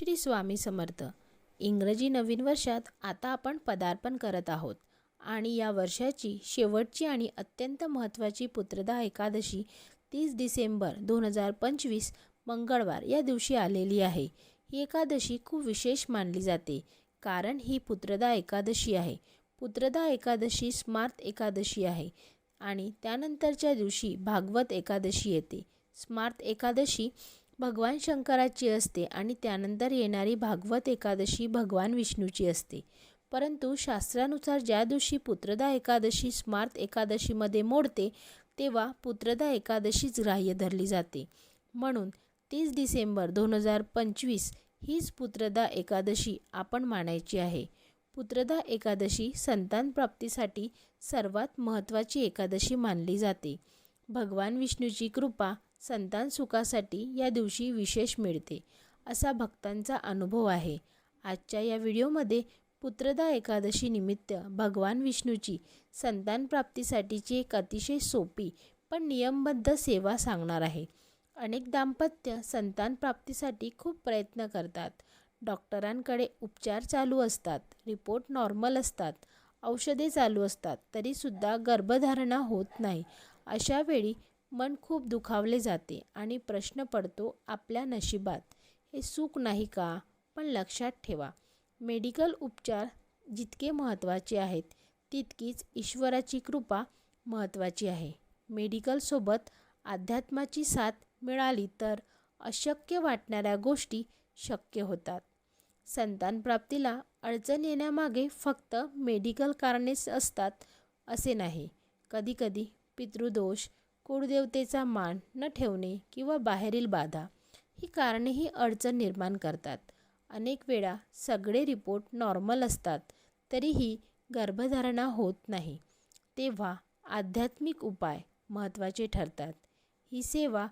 श्री स्वामी समर्थ. इंग्रजी नवीन वर्षात आता आपण पदार्पण करत आहोत. आणि या वर्षाची शेवटची आणि अत्यंत महत्त्वाची पुत्रदा एकादशी तीस डिसेंबर दोन हजार पंचवीस मंगळवार या दिवशी आलेली आहे. ही एकादशी खूप विशेष मानली जाते कारण ही पुत्रदा एकादशी आहे. पुत्रदा एकादशी स्मार्त एकादशी आहे आणि त्यानंतरच्या दिवशी भागवत एकादशी येते. स्मार्त एकादशी भगवान शंकराची असते आणि त्यानंतर येणारी भागवत एकादशी भगवान विष्णूची असते. परंतु शास्त्रानुसार ज्या दिवशी पुत्रदा एकादशी स्मार्त एकादशीमध्ये मोडते तेव्हा पुत्रदा एकादशीच ग्राह्य धरली जाते. म्हणून तीस डिसेंबर दोन हजार पंचवीस हीच पुत्रदा एकादशी आपण मानायची आहे. पुत्रदा एकादशी संतान प्राप्तीसाठी सर्वात महत्त्वाची एकादशी मानली जाते. भगवान विष्णूची कृपा संतान सुखासाठी या दिवशी विशेष मिळते असा भक्तांचा अनुभव आहे. आजच्या या व्हिडिओमध्ये पुत्रदा एकादशी निमित्त भगवान विष्णूची संतान प्राप्तीसाठीची एक अतिशय सोपी पण नियमबद्ध सेवा सांगणार आहे. अनेक दाम्पत्य संतान प्राप्तीसाठी खूप प्रयत्न करतात. डॉक्टरांकडे उपचार चालू असतात रिपोर्ट नॉर्मल असतात औषधे चालू असतात तरीसुद्धा गर्भधारणा होत नाही. अशा वेळी मन खूप दुखावले जाते आणि प्रश्न पडतो आपल्या नशिबात. हे सुख नाही का? पण लक्षात ठेवा मेडिकल उपचार जितके महत्त्वाचे आहेत तितकीच ईश्वराची कृपा महत्त्वाची आहे. मेडिकलसोबत अध्यात्माची साथ मिळाली तर अशक्य वाटणाऱ्या गोष्टी शक्य होतात. संतानप्राप्तीला अडचण येण्यामागे फक्त मेडिकल कारणेच असतात असे नाही. कधीकधी पितृदोष कुळदेवतेचा मान न ठेवणे किंवा बाहेरील बाधा ही कारणेही अडचण निर्माण करतात. अनेक वेळा सगळे रिपोर्ट नॉर्मल असतात तरीही गर्भधारणा होत नाही. तेव्हा आध्यात्मिक उपाय महत्त्वाचे ठरतात. ही सेवा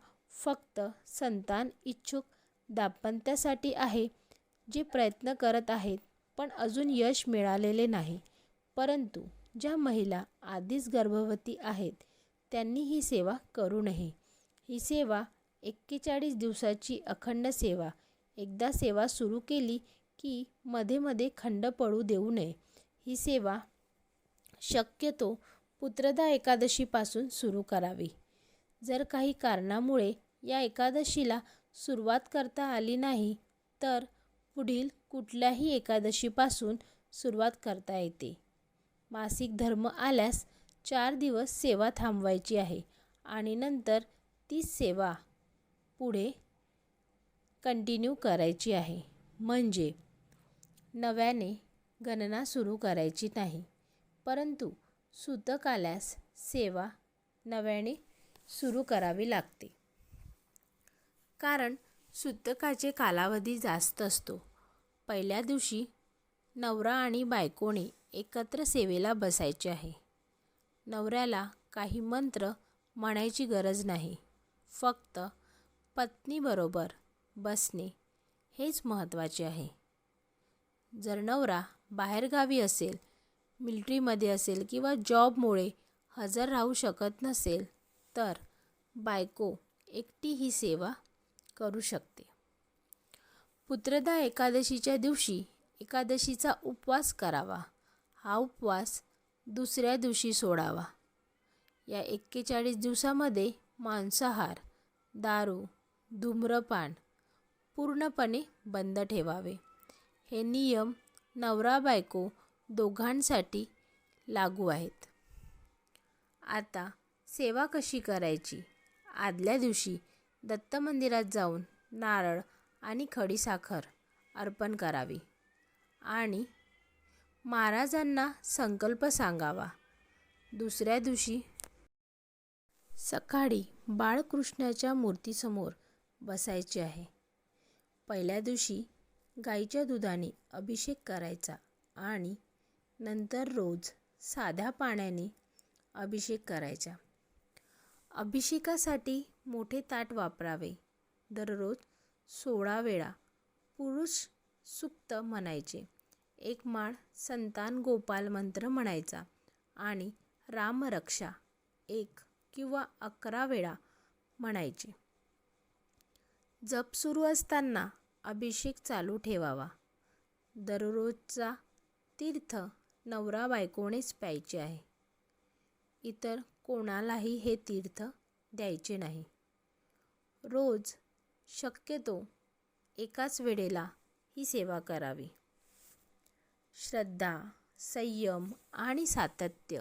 फक्त संतान इच्छुक दाम्पत्यासाठी आहे जे प्रयत्न करत आहेत पण अजून यश मिळालेले नाही. परंतु ज्या महिला आधीच गर्भवती आहेत त्यांनी ही सेवा करू नये. ही सेवा एक्केचाळीस दिवसाची अखंड सेवा. एकदा सेवा सुरू केली की मध्ये मध्ये खंड पडू देऊ नये. ही सेवा शक्यतो पुत्रदा एकादशीपासून सुरू करावी. जर काही कारणामुळे या एकादशीला सुरुवात करता आली नाही तर पुढील कुठल्याही एकादशीपासून सुरुवात करता येते. मासिक धर्म आल्यास चार दिवस सेवा थांबवायची आहे आणि नंतर ती सेवा पुढे कंटिन्यू करायची आहे. म्हणजे नव्याने गणना सुरू करायची नाही परंतु सुतक आल्यास सेवा नव्याने सुरू करावी लागते. कारण सुतकाचे कालावधी जास्त असतो. पहिल्या दिवशी नवरा आणि बायकोने एकत्र सेवेला बसायचे आहे. नवऱ्याला काही मंत्र म्हणायची गरज नाही. फक्त पत्नीबरोबर बसणे हेच महत्त्वाचे आहे. जर नवरा बाहेरगावी असेल मिलिटरीमध्ये असेल किंवा जॉबमुळे हजर राहू शकत नसेल तर बायको एकटी ही सेवा करू शकते. पुत्रदा एकादशीच्या दिवशी एकादशीचा उपवास करावा. हा उपवास दुसऱ्या दिवशी सोडावा. या एक्केचाळीस दिवसामध्ये मांसाहार दारू धूम्रपान पूर्णपणे बंद ठेवावे. हे नियम नवरा बायको दोघांसाठी लागू आहेत. आता सेवा कशी करायची? आदल्या दिवशी दत्त मंदिरात जाऊन नारळ आणि खडीसाखर अर्पण करावी आणि महाराजांना संकल्प सांगावा. दुसऱ्या दिवशी सकाळी बाळकृष्णाच्या मूर्तीसमोर बसायचे आहे. पहिल्या दिवशी गाईच्या दुधाने अभिषेक करायचा आणि नंतर रोज साध्या पाण्याने अभिषेक करायचा. अभिषेकासाठी मोठे ताट वापरावे. दररोज सोळा वेळा पुरुष सुक्त म्हणायचे. एक माळ संतान गोपाल मंत्र म्हणायचा आणि रामरक्षा एक किंवा अकरा वेळा म्हणायचे. जप सुरू असताना अभिषेक चालू ठेवावा. दररोजचा तीर्थ नवरा बायकोनेच प्यायचे आहे. इतर कोणालाही हे तीर्थ द्यायचे नाही. रोज शक्यतो एकाच वेळेला ही सेवा करावी. श्रद्धा संयम आणि सातत्य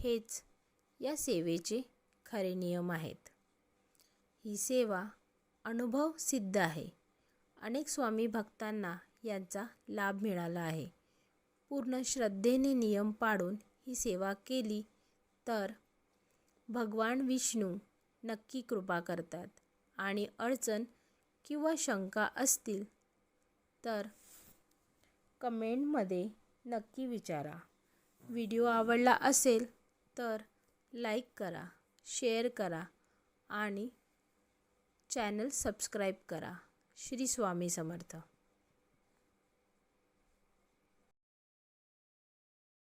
हेच या सेवेचे खरे नियम आहेत. ही सेवा अनुभव सिद्ध आहे. अनेक स्वामी भक्तांना यांचा लाभ मिळाला आहे. पूर्ण श्रद्धेने नियम पाळून ही सेवा केली तर भगवान विष्णू नक्की कृपा करतात आणि अडचण किंवा शंका असतील तर कमेंटमध्ये नक्की विचारा. व्हिडिओ आवडला असेल तर लाईक करा शेअर करा आणि चॅनल सबस्क्राईब करा. श्री स्वामी समर्थ.